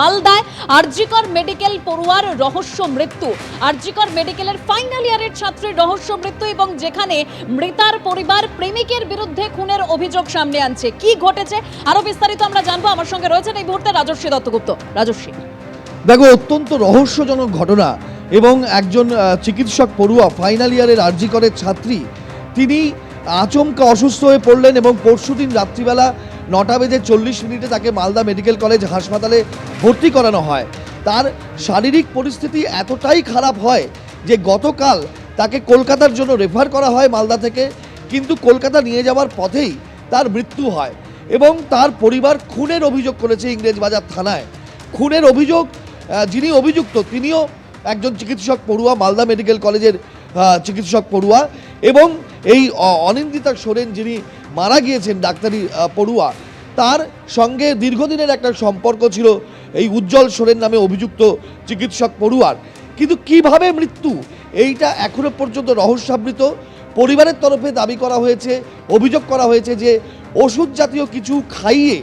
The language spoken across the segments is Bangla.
মালদায় আরজিকর মেডিকেল পড়ুয়ার রহস্য মৃত্যু। আরজিকর মেডিকেলের ফাইনাল ইয়ারের ছাত্রীর রহস্য মৃত্যু এবং যেখানে মৃতার পরিবার প্রেমিকের বিরুদ্ধে খুনের অভিযোগ সামনে আনছে। কি ঘটেছে? আরও বিস্তারিত আমরা জানব। আমার সঙ্গে রয়েছেন এই মুহূর্তে রাজস্বী দত্তগুপ্ত। রাজস্বী দেখো, অত্যন্ত রহস্যজনক ঘটনা এবং একজন চিকিৎসক পড়ুয়া ফাইনাল ইয়ারের আরজি করের ছাত্রী, তিনি আচমকা অসুস্থ হয়ে পড়লেন এবং পরশুদিন রাত্রিবেলা নটা বেজে চল্লিশ মিনিটে তাকে মালদা মেডিকেল কলেজ হাসপাতালে ভর্তি করানো হয়। তার শারীরিক পরিস্থিতি এতটাই খারাপ হয় যে গতকাল তাকে কলকাতার জন্য রেফার করা হয় মালদা থেকে, কিন্তু কলকাতা নিয়ে যাওয়ার পথেই তার মৃত্যু হয় এবং তার পরিবার খুনের অভিযোগ করেছে ইংরেজবাজার থানায়। খুনের অভিযোগ যিনি অভিযুক্ত তিনিও একজন চিকিৎসক পড়ুয়া, মালদা মেডিকেল কলেজের চিকিৎসক পড়ুয়া এবং এই অনিন্দিতা সোরেন যিনি মারা গিয়েছেন ডাক্তারি পড়ুয়া। তার সঙ্গে দীর্ঘদিনের একটা সম্পর্ক ছিল এই উজ্জ্বল সোরেন নামে অভিযুক্ত চিকিৎসক পড়ুয়ার। কিন্তু কীভাবে মৃত্যু? এইটা এখনও পর্যন্ত রহস্যাবৃত। পরিবারের তরফে দাবি করা হয়েছে অভিযোগ করা হয়েছে যে ওষুধ জাতীয় কিছু খাইয়ে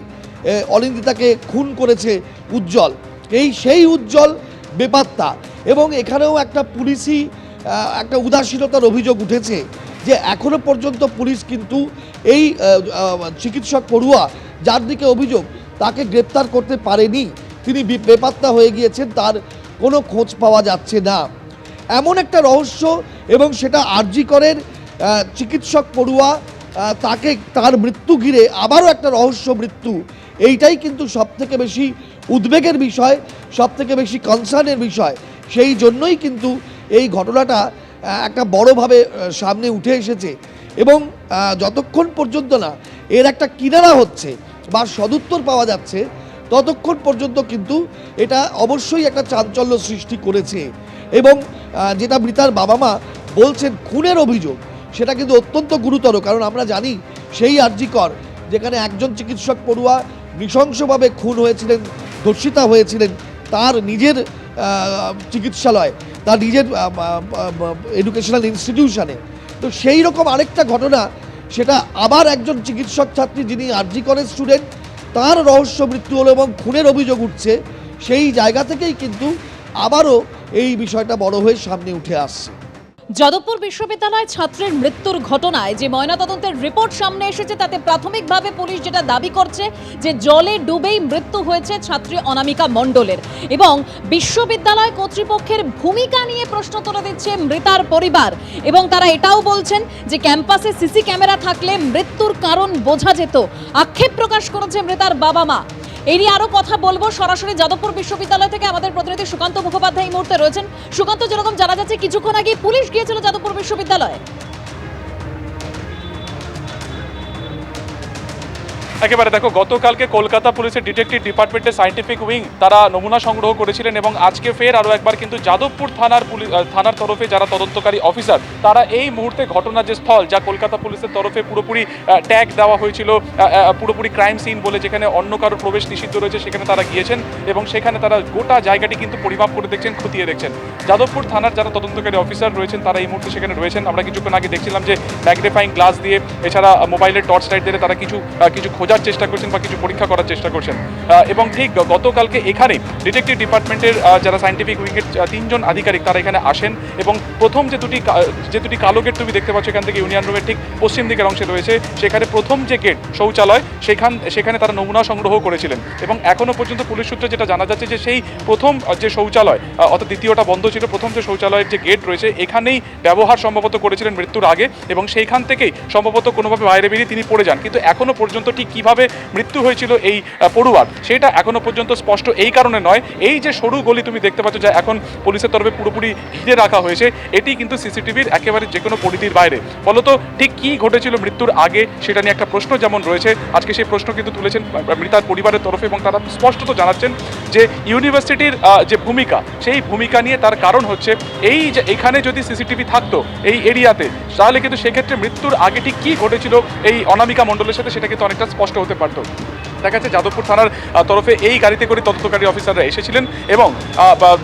এ, অনিন্দিতাকে খুন করেছে উজ্জ্বল। এই সেই উজ্জ্বল বেপাত্তা। এবং এখানেও একটা পুলিশি একটা উদাসীনতার অভিযোগ উঠেছে। যে এখনও পর্যন্ত পুলিশ কিন্তু এই চিকিৎসক পড়ুয়া যার দিকে অভিযোগ তাকে গ্রেপ্তার করতে পারেনি তিনি বেপাত্তা হয়ে গিয়েছেন তার কোনো খোঁজ পাওয়া যাচ্ছে না। এমন একটা রহস্য এবং সেটা আরজি করের আহ, চিকিৎসক পড়ুয়া তাকে তার মৃত্যু ঘিরে আবারও একটা রহস্য মৃত্যু। এইটাই কিন্তু সব থেকে বেশি উদ্বেগের বিষয় সব থেকে বেশি কনসার্নের বিষয়। সেই জন্যই কিন্তু এই ঘটনাটা একটা বড়োভাবে সামনে উঠে এসেছে এবং যতক্ষণ পর্যন্ত না এর একটা কিনারা হচ্ছে বা সদুত্তর পাওয়া যাচ্ছে, ততক্ষণ পর্যন্ত কিন্তু এটা অবশ্যই একটা চাঞ্চল্য সৃষ্টি করেছে। এবং যেটা মৃতার বাবা মা বলছেন খুনের অভিযোগ, সেটা কিন্তু অত্যন্ত গুরুতর, কারণ আমরা জানি সেই আর্জিকর যেখানে একজন চিকিৎসক পড়ুয়া নৃশংসভাবে খুন হয়েছিলেন, ধর্ষিতা হয়েছিলেন, তার নিজের চিকিৎসালয়। তার নিজের এডুকেশনাল ইনস্টিটিউশনে তো সেই রকম আরেকটা ঘটনা, সেটা আবার একজন চিকিৎসক ছাত্রী যিনি আরজি করেন স্টুডেন্ট তার রহস্য মৃত্যু হলো এবং খুনের অভিযোগ উঠছে। সেই জায়গা থেকেই কিন্তু আবারও এই বিষয়টা বড় হয়ে সামনে উঠে আসছে। যাদবপুর বিশ্ববিদ্যালয় ছাত্রের মৃত্যুর ঘটনায় যে ময়নাতদন্তের রিপোর্ট সামনে এসেছে, তাতে প্রাথমিকভাবে পুলিশ যেটা দাবি করছে যে জলে ডুবেই মৃত্যু হয়েছে ছাত্রী অনামিকা মণ্ডলের। এবং বিশ্ববিদ্যালয় কর্তৃপক্ষের ভূমিকা নিয়ে প্রশ্ন তুলে দিচ্ছে মৃতার পরিবার। এবং তারা এটাও বলছেন যে ক্যাম্পাসে সিসি ক্যামেরা থাকলে মৃত্যুর কারণ বোঝা যেত। আক্ষেপ প্রকাশ করেছে মৃতার বাবা মা এই নিয়ে আরও কথা বলব। সরাসরি যাদবপুর বিশ্ববিদ্যালয় থেকে আমাদের প্রতিনিধি সুকান্ত মুখোপাধ্যায় এই মুহূর্তে রয়েছেন। সুকান্ত, যেরকম জানা যাচ্ছে, কিছুক্ষণ আগে পুলিশ গিয়েছিল যাদবপুর বিশ্ববিদ্যালয়ে। একেবারে দেখো, গতকালকে কলকাতা পুলিশের ডিটেকটিভ ডিপার্টমেন্টের সাইন্টিফিক উইং তারা নমুনা সংগ্রহ করেছিলেন এবং আজকে ফের আরও একবার কিন্তু যাদবপুর থানার পুলিশ থানার তরফে যারা তদন্তকারী অফিসার তারা এই মুহূর্তে ঘটনার যে স্থল যা কলকাতা পুলিশের তরফে পুরোপুরি ট্যাগ দেওয়া হয়েছিল পুরোপুরি ক্রাইম সিন বলে যেখানে অন্য কারোর প্রবেশ নিষিদ্ধ রয়েছে, সেখানে তারা গিয়েছেন এবং সেখানে তারা গোটা জায়গাটি কিন্তু পরিমাপ করে দেখছেন, খতিয়ে দেখছেন। যাদবপুর থানার যারা তদন্তকারী অফিসার রয়েছেন, তারা এই মুহূর্তে সেখানে রয়েছেন। আমরা কিছুক্ষণ আগে দেখছিলাম যে ম্যাগনিফাইং গ্লাস দিয়ে, এছাড়া মোবাইলের টর্চ লাইট দিয়ে তারা কিছু কিছু খোঁজার চেষ্টা করছেন বা কিছু পরীক্ষা করার চেষ্টা করছেন। এবং ঠিক গতকালকে এখানে ডিটেকটিভ ডিপার্টমেন্টের যারা সাইন্টিফিক উইংয়ের তিনজন আধিকারিক তারা এখানে আসেন এবং প্রথম যে দুটি যে দুটি কালো গেট তুমি দেখতে পাচ্ছ এখান থেকে ইউনিয়ন রুমের ঠিক পশ্চিম দিকের অংশে রয়েছে, সেখানে প্রথম যে গেট শৌচালয়, সেখান, সেখানে তারা নমুনা সংগ্রহ করেছিলেন এবং এখনও পর্যন্ত পুলিশ সূত্রে যেটা জানা যাচ্ছে যে সেই প্রথম যে শৌচালয় অর্থাৎ দ্বিতীয়টা বন্ধ ছিল, প্রথম যে শৌচালয়ের যে গেট রয়েছে, এখানেই ব্যবহার সম্ভবত করেছিলেন মৃত্যুর আগে এবং সেইখান থেকেই সম্ভবত কোনোভাবে বাইরে বেরিয়ে তিনি পড়ে যান। কিন্তু এখনও পর্যন্ত ঠিক কীভাবে মৃত্যু হয়েছিল এই পড়ুয়ার। সেটা এখনও পর্যন্ত স্পষ্ট এই কারণে নয়। এই যে সরু গলি তুমি দেখতে পাচ্ছ যা এখন পুলিশের তরফে পুরোপুরি ঘিরে রাখা হয়েছে, এটি কিন্তু সিসিটিভির একেবারে যে কোনো পরিধির বাইরে। ফলত ঠিক কি ঘটেছিল মৃত্যুর আগে সেটা নিয়ে একটা প্রশ্ন যেমন রয়েছে, আজকে সেই প্রশ্ন কিন্তু তুলেছেন মৃতার পরিবারের তরফে এবং তারা স্পষ্টত জানাচ্ছেন যে ইউনিভার্সিটির যে ভূমিকা, সেই ভূমিকা নিয়ে তার কারণ হচ্ছে এই যে এখানে যদি সিসিটিভি থাকতো এই এরিয়াতে, তাহলে কিন্তু সেক্ষেত্রে মৃত্যুর আগে ঠিক কি ঘটেছিল এই অনামিকা মণ্ডলের সাথে সেটা কিন্তু অনেকটা স্পষ্ট হতে পারতো। দেখা যাচ্ছে যাদবপুর থানার তরফে এই গাড়িতে করে তদন্তকারী অফিসাররা এসেছিলেন এবং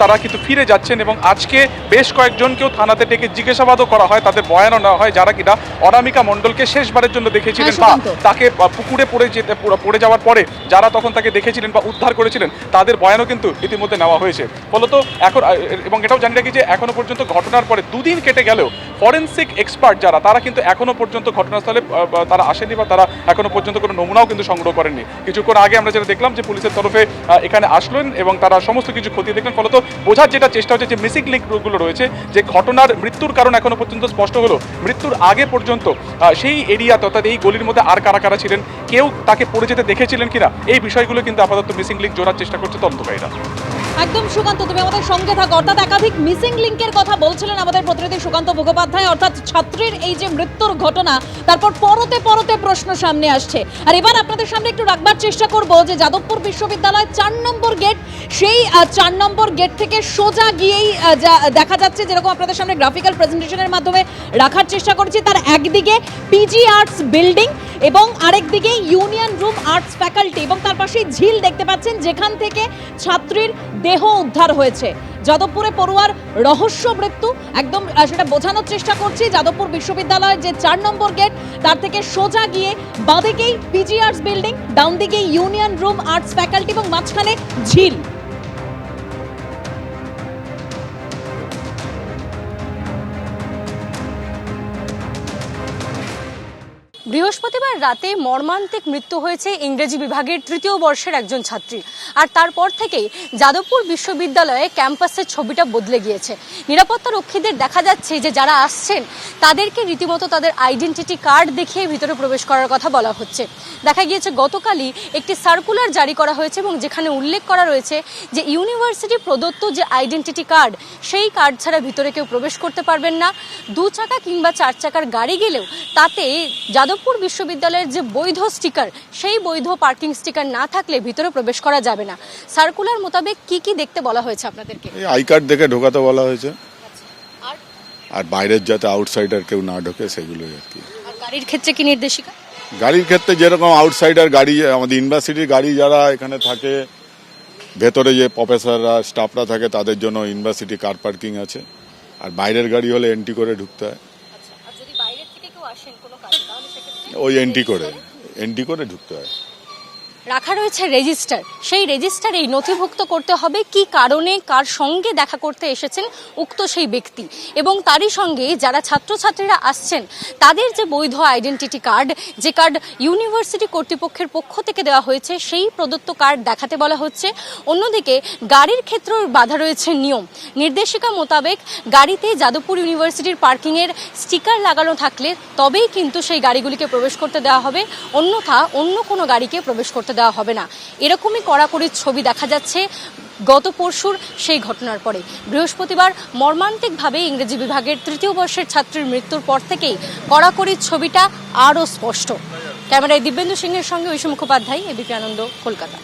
তারা কিন্তু ফিরে যাচ্ছেন এবং আজকে বেশ কয়েকজনকেও থানাতে ডেকে জিজ্ঞাসাবাদও করা হয় তাদের বয়ানও নেওয়া হয় যারা কিনা অনামিকা মণ্ডলকে শেষবারের জন্য দেখেছিলেন হ্যাঁ, বা তাকে পুকুরে পড়ে যেতে পড়ে যাওয়ার পরে যারা তখন তাকে দেখেছিলেন বা উদ্ধার করেছিলেন তাদের বয়ানও কিন্তু ইতিমধ্যে নেওয়া হয়েছে। ফলত এখন এবং এটাও জানি রাখি যে এখনও পর্যন্ত ঘটনার পরে দুদিন কেটে গেলেও ফরেন্সিক এক্সপার্ট যারা তারা কিন্তু এখনও পর্যন্ত ঘটনাস্থলে তারা আসেনি বা তারা এখনও পর্যন্ত কোনো নমুনাও কিন্তু সংগ্রহ করেননি। কিছুক্ষণ আগে আমরা যেটা দেখলাম যে পুলিশের তরফে এখানে আসলেন এবং তারা সমস্ত কিছু ক্ষতি দেখলেন। ফলত বোঝার যেটা চেষ্টা হচ্ছে যে মিসিং লিঙ্কগুলো রয়েছে, যে ঘটনার মৃত্যুর কারণ এখনও পর্যন্ত স্পষ্ট হলো। মৃত্যুর আগে পর্যন্ত সেই এরিয়া অর্থাৎ এই গলির মধ্যে আর কারা কারা ছিলেন, কেউ তাকে পড়ে যেতে দেখেছিলেন কিনা, এই বিষয়গুলো কিন্তু আপাতত মিসিং লিঙ্ক জোড়ার চেষ্টা করছে তদন্তকারীরা। একদম সুকান্ত, তুমি আমাদের সঙ্গে থাকো। অর্থাৎ একাধিক মিসিং লিঙ্কের কথা বলছিলেন আমাদের প্রতিনিধি সুকান্ত মুখোপাধ্যায়। অর্থাৎ ছাত্রীর এই যে মৃত্যুর ঘটনা, তারপর পরতে পরতে প্রশ্ন সামনে আসছে। আর এবার আপনাদের সামনে একটু রাখবার চেষ্টা করব যে যাদবপুর বিশ্ববিদ্যালয় চার নম্বর গেট, সেই চার নম্বর গেট থেকে সোজা গিয়েই দেখা যাচ্ছে যেরকম আপনাদের সামনে গ্রাফিক্যাল প্রেজেন্টেশনের মাধ্যমে রাখার চেষ্টা করেছি। তার একদিকে পিজি আর্টস বিল্ডিং এবং আরেকদিকে ইউনিয়ন রুম আর্টস ফ্যাকাল্টি এবং তার পাশেই ঝিল দেখতে পাচ্ছেন, যেখান থেকে ছাত্রীর দেহ উদ্ধার হয়েছে। যাদবপুরে পড়ুয়ার রহস্য মৃত্যু। একদম সেটা বোঝানোর চেষ্টা করছি। যাদবপুর বিশ্ববিদ্যালয়ের যে চার নম্বর গেট, তার থেকে সোজা গিয়ে বাঁদিকেই পিজি আর্টস বিল্ডিং ডাউন দিকে ইউনিয়ন রুম আর্টস ফ্যাকাল্টি এবং মাঝখানে ঝিল। বৃহস্পতিবার রাতে মর্মান্তিক মৃত্যু হয়েছে ইংরেজি বিভাগের তৃতীয় বর্ষের একজন ছাত্রী। আর তারপর থেকেই যাদবপুর বিশ্ববিদ্যালয়ে ক্যাম্পাসের ছবিটা বদলে গিয়েছে। নিরাপত্তা রক্ষীদের দেখা যাচ্ছে যে যারা আসছেন, তাদেরকে রীতিমতো তাদের আইডেন্টিটি কার্ড দেখিয়ে ভিতরে প্রবেশ করার কথা বলা হচ্ছে। দেখা গিয়েছে, গতকালই একটি সার্কুলার জারি করা হয়েছে এবং যেখানে উল্লেখ করা রয়েছে যে ইউনিভার্সিটি প্রদত্ত যে আইডেন্টিটি কার্ড, সেই কার্ড ছাড়া ভিতরে কেউ প্রবেশ করতে পারবেন না। দু চাকা কিংবা চার চাকার গাড়ি গেলেও তাতে যাদবপুর বিশ্ববিদ্যালয়ের যে বৈধ স্টিকার সেই বৈধ পার্কিং স্টিকার না থাকলে ভিতরে প্রবেশ করা যাবে না। সার্কুলার মোতাবেক কি কি দেখতে বলা হয়েছে আপনাদেরকে? এই আই কার্ড দেখে ঢোকাতে বলা হয়েছে। আর? আর বাইরের যাতে আউটসাইডার কেউ না ঢোকে সেগুলোই আর কি। গাড়ির ক্ষেত্রে কি নির্দেশিকা? গাড়ির ক্ষেত্রে যেরকম আউটসাইডার গাড়ি আমাদের ইউনিভার্সিটির গাড়ি যারা এখানে থাকে ভেতরে যে প্রফেসররা স্টাফরা থাকে তাদের জন্য ইউনিভার্সিটি কার পার্কিং আছে। আর বাইরের গাড়ি হলে এন্ট্রি করে ঢুকতে হয়। আর যদি বাইরের থেকে কেউ আসেন কোনো কাজে তাহলে সেক্ষেত্রে ওই এন্ট্রি করে। এন্ট্রি করে ঢুকতে হয়। রাখা রয়েছে রেজিস্টার সেই রেজিস্টারেই নথিভুক্ত করতে হবে কি কারণে, কার সঙ্গে দেখা করতে এসেছেন উক্ত সেই ব্যক্তি। এবং তারই সঙ্গে যারা ছাত্রছাত্রীরা আসছেন, তাদের যে বৈধ আইডেন্টিটি কার্ড যে কার্ড ইউনিভার্সিটি কর্তৃপক্ষের পক্ষ থেকে দেওয়া হয়েছে, সেই প্রদত্ত কার্ড দেখাতে বলা হচ্ছে। অন্যদিকে, গাড়ির ক্ষেত্রেও বাধা রয়েছে নিয়ম। নির্দেশিকা মোতাবেক গাড়িতে যাদবপুর ইউনিভার্সিটির পার্কিংয়ের স্টিকার লাগানো থাকলে তবেই কিন্তু সেই গাড়িগুলিকে প্রবেশ করতে দেওয়া হবে। অন্যথা, অন্য কোনো গাড়িকে প্রবেশ করতে দেওয়া হবে না। এরকমই কড়াকড়ির ছবি দেখা যাচ্ছে গত পরশুর সেই ঘটনার পরে। বৃহস্পতিবার মর্মান্তিকভাবে ইংরেজি বিভাগের তৃতীয় বর্ষের ছাত্রীর মৃত্যুর পর থেকেই কড়াকড়ির ছবিটা আরও স্পষ্ট। ক্যামেরায় দিব্যেন্দু সিংয়ের সঙ্গে ঐশী মুখোপাধ্যায় এবিপি আনন্দ, কলকাতা।